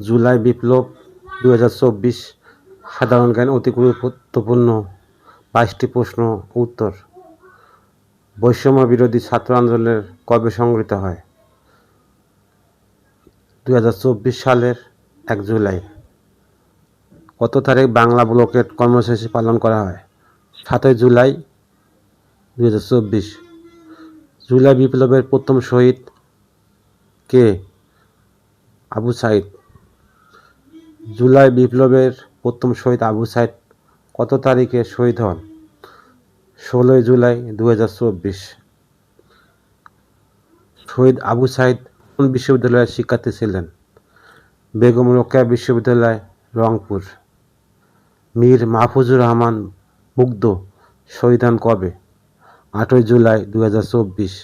জুলাই বিপ্লব দু হাজার চব্বিশ সাধারণ জ্ঞান অতি গুরুত্বপূর্ণ। বাইশটি প্রশ্ন উত্তর। বৈষম্য বিরোধী ছাত্র আন্দোলনের কবে সংগৃহীত হয়? দু হাজার চব্বিশ সালের এক জুলাই। কত তারিখ বাংলা ব্লকের কর্মসূচি পালন করা হয়? সাতই জুলাই দু হাজার চব্বিশ। জুলাই বিপ্লবের প্রথম শহীদ কে? আবু সাইদ। জুলাই বিপ্লবের প্রথম শহীদ আবু সাইদ কত তারিখে শহীদ হন? ষোলোই জুলাই দু হাজার চব্বিশ। শহীদ আবু সাইদ কোন বিশ্ববিদ্যালয়ের শিক্ষার্থী ছিলেন? বেগম রোকেয়া বিশ্ববিদ্যালয়, রংপুর। মীর মাহফুজুর রহমান মুগ্ধ শহীদ হন কবে? আটই জুলাই দু হাজার চব্বিশ।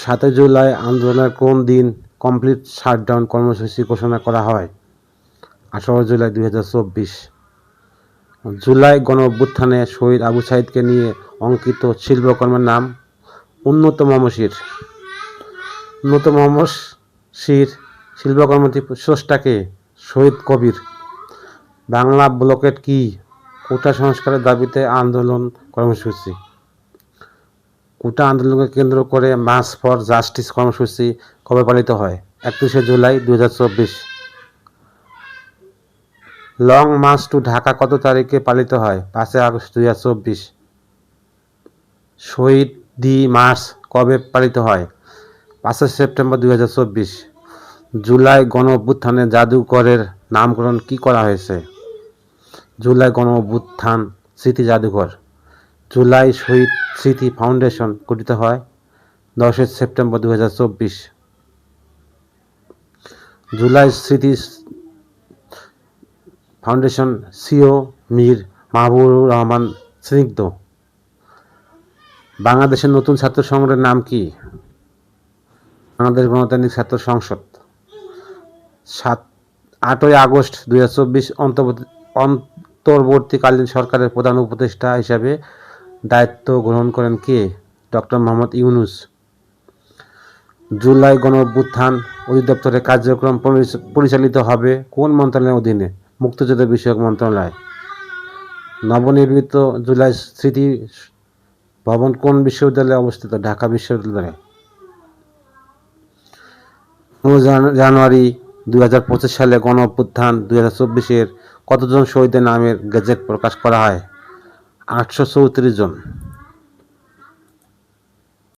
সাতই জুলাই আন্দোলনের কোন দিন কমপ্লিট শাটডাউন কর্মসূচি ঘোষণা করা হয় আঠারো জুলাই দুই হাজার চব্বিশ। জুলাই গণ অভ্যুত্থানে শহীদ আবু সাইদকে নিয়ে অঙ্কিত শিল্পকর্মের নাম উন্নত মমশির উন্নত মমশির শিল্পকর্মটি স্রষ্টাকে শহীদ কবির। বাংলা ব্লকেট কি? কোটা সংস্কারের দাবিতে আন্দোলন কর্মসূচি। কোটা আন্দোলনকে কেন্দ্র করে মাস ফর জাস্টিস কর্মসূচি কবে পালিত হয়? একত্রিশে জুলাই দু হাজার চব্বিশ। লং মার্চ টু ঢাকা কত তারিখে পালিত হয়? পাঁচই আগস্ট দুই হাজার চব্বিশ। শহীদ দি মার্চ কবে পালিত হয়? পাঁচই সেপ্টেম্বর দুই হাজার চব্বিশ। জুলাই গণ অভ্যুত্থানে জাদুঘরের নামকরণ কি করা হয়েছে? জুলাই গণ অভ্যুত্থান স্মৃতি জাদুঘর। জুলাই শহীদ স্মৃতি ফাউন্ডেশন গঠিত হয় দশই সেপ্টেম্বর দু হাজার চব্বিশ। জুলাই স্মৃতি ফাউন্ডেশন সিও মীর মাহবুবুর রহমান স্নিগ্ধ। বাংলাদেশের নতুন ছাত্র সংগঠনের নাম কি? বাংলাদেশ গণতান্ত্রিক ছাত্র সংসদ। সাত, আটই আগস্ট দুই হাজার চব্বিশ অন্তর্বর্তীকালীন সরকারের প্রধান উপদেষ্টা হিসাবে দায়িত্ব গ্রহণ করেন কে? ডক্টর মোহাম্মদ ইউনুস। জুলাই গণ অধিদপ্তরের কার্যক্রম পরিচালিত হবে কোন মন্ত্রণালয়ের অধীনে? মুক্তিযুদ্ধ বিষয়ক মন্ত্রণালয়। নবনির্মিত জুলাই স্মৃতি ভবন কোন বিশ্ববিদ্যালয়ে অবস্থিত? ঢাকা বিশ্ববিদ্যালয়ে। জানুয়ারি দুই হাজার পঁচিশ সালে গণ অভ্যুত্থান দুই হাজার চব্বিশের কতজন শহীদের নামের গেজেট প্রকাশ করা হয়? আটশো চৌত্রিশ জন।